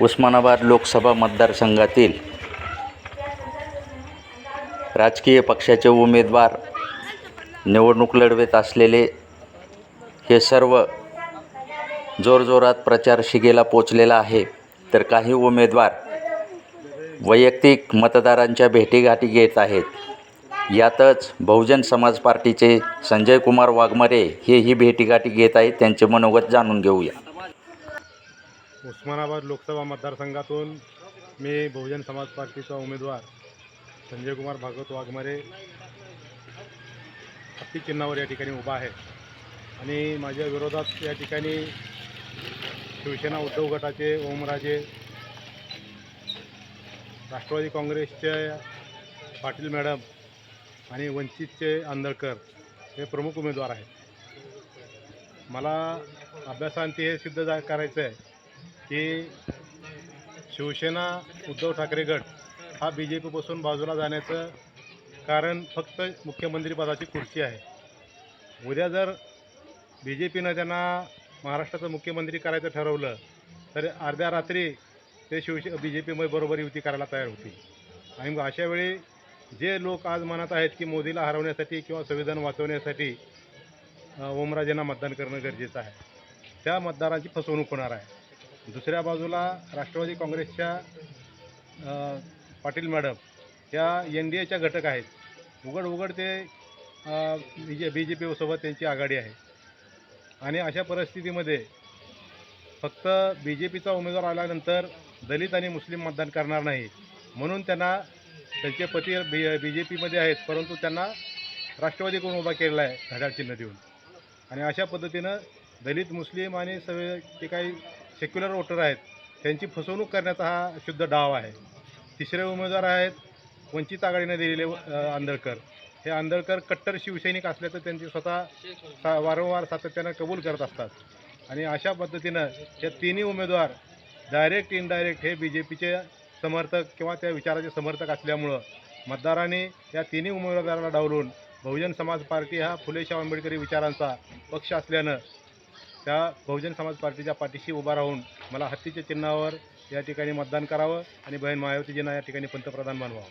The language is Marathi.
उस्मानाबाद लोकसभा मतदारसंघातील राजकीय पक्षाचे उमेदवार निवडणूक लढवत असलेले हे सर्व जोरजोरात प्रचार शिगेला पोचलेला आहे. तर काही उमेदवार वैयक्तिक मतदारांच्या भेटीगाठी घेत आहेत. यातच बहुजन समाज पार्टीचे संजय कुमार वाघमारे हे ही भेटीगाठी घेत आहेत. त्यांचे मनोगत जाणून घेऊया. उस्मानाबाद लोकसभा मतदारसंघातून मी बहुजन समाज पार्टीचा उमेदवार संजय कुमार भागवत वाघमारे हत्ती चिन्हावर या ठिकाणी उभा आहे. आणि माझ्या विरोधात या ठिकाणी शिवसेना उद्धव गटाचे ओमराजे राष्ट्रवादी काँग्रेसचे पाटील मॅडम आणि वंचितचे आंदळकर हे प्रमुख उमेदवार आहेत. मला अभ्यासांती हे सिद्ध करायचं आहे की शिवसेना उद्धव ठाकरे गट हा बी जे पीपासून बाजूला जाण्याचं कारण फक्त मुख्यमंत्रीपदाची खुर्ची आहे. उद्या जर बी जे पीनं त्यांना महाराष्ट्राचं मुख्यमंत्री करायचं ठरवलं तर अर्ध्या रात्री ते शिवसे बी जे पीमध्ये बरोबर युती करायला तयार होती आणि मग अशा वेळी जे लोक आज म्हणत आहेत की मोदीला हरवण्यासाठी किंवा संविधान वाचवण्यासाठी ओमराजेंना मतदान करणं गरजेचं आहे. त्या मतदारांची फसवणूक होणार आहे. दुसऱ्या बाजूला राष्ट्रवादी काँग्रेसच्या पाटील मॅडम या एन डी एच्या घटक आहेत. उघड उघड ते बी जे बी जे पीसोबत त्यांची आघाडी आहे. आणि अशा परिस्थितीमध्ये फक्त बी जे पीचा उमेदवार आल्यानंतर दलित आणि मुस्लिम मतदान करणार नाही. म्हणून त्यांना त्यांचे पती बी बी जे पीमध्ये आहेत परंतु त्यांना राष्ट्रवादीकडून उभा केलेला आहे? घड्याळ चिन्ह देऊन. आणि अशा पद्धतीनं दलित मुस्लिम आणि सगळे जे काही सेक्युलर वोटर आहेत त्यांची फसवणूक करण्याचा हा शुद्ध डाव आहे. तिसरे उमेदवार आहेत वंचित आघाडीने दिलेले आंदळकर हे आंदळकर कट्टर शिवसैनिक असल्याचं त्यांची स्वतः सा वारंवार सातत्यानं कबूल करत असतात. आणि अशा पद्धतीनं हे तिन्ही उमेदवार डायरेक्ट इनडायरेक्ट हे बी जे पीचे समर्थक किंवा त्या विचाराचे समर्थक असल्यामुळं मतदारांनी या तिन्ही उमेदवाराला डावलून बहुजन समाज पार्टी हा फुले शाह आंबेडकरी विचारांचा पक्ष असल्यानं त्या बहुजन समाज पार्टीच्या पाठीशी उभा राहून मला हत्तीच्या चिन्हावर या ठिकाणी मतदान करावं आणि बहीण मायावतीजींना या ठिकाणी पंतप्रधान बनवावं.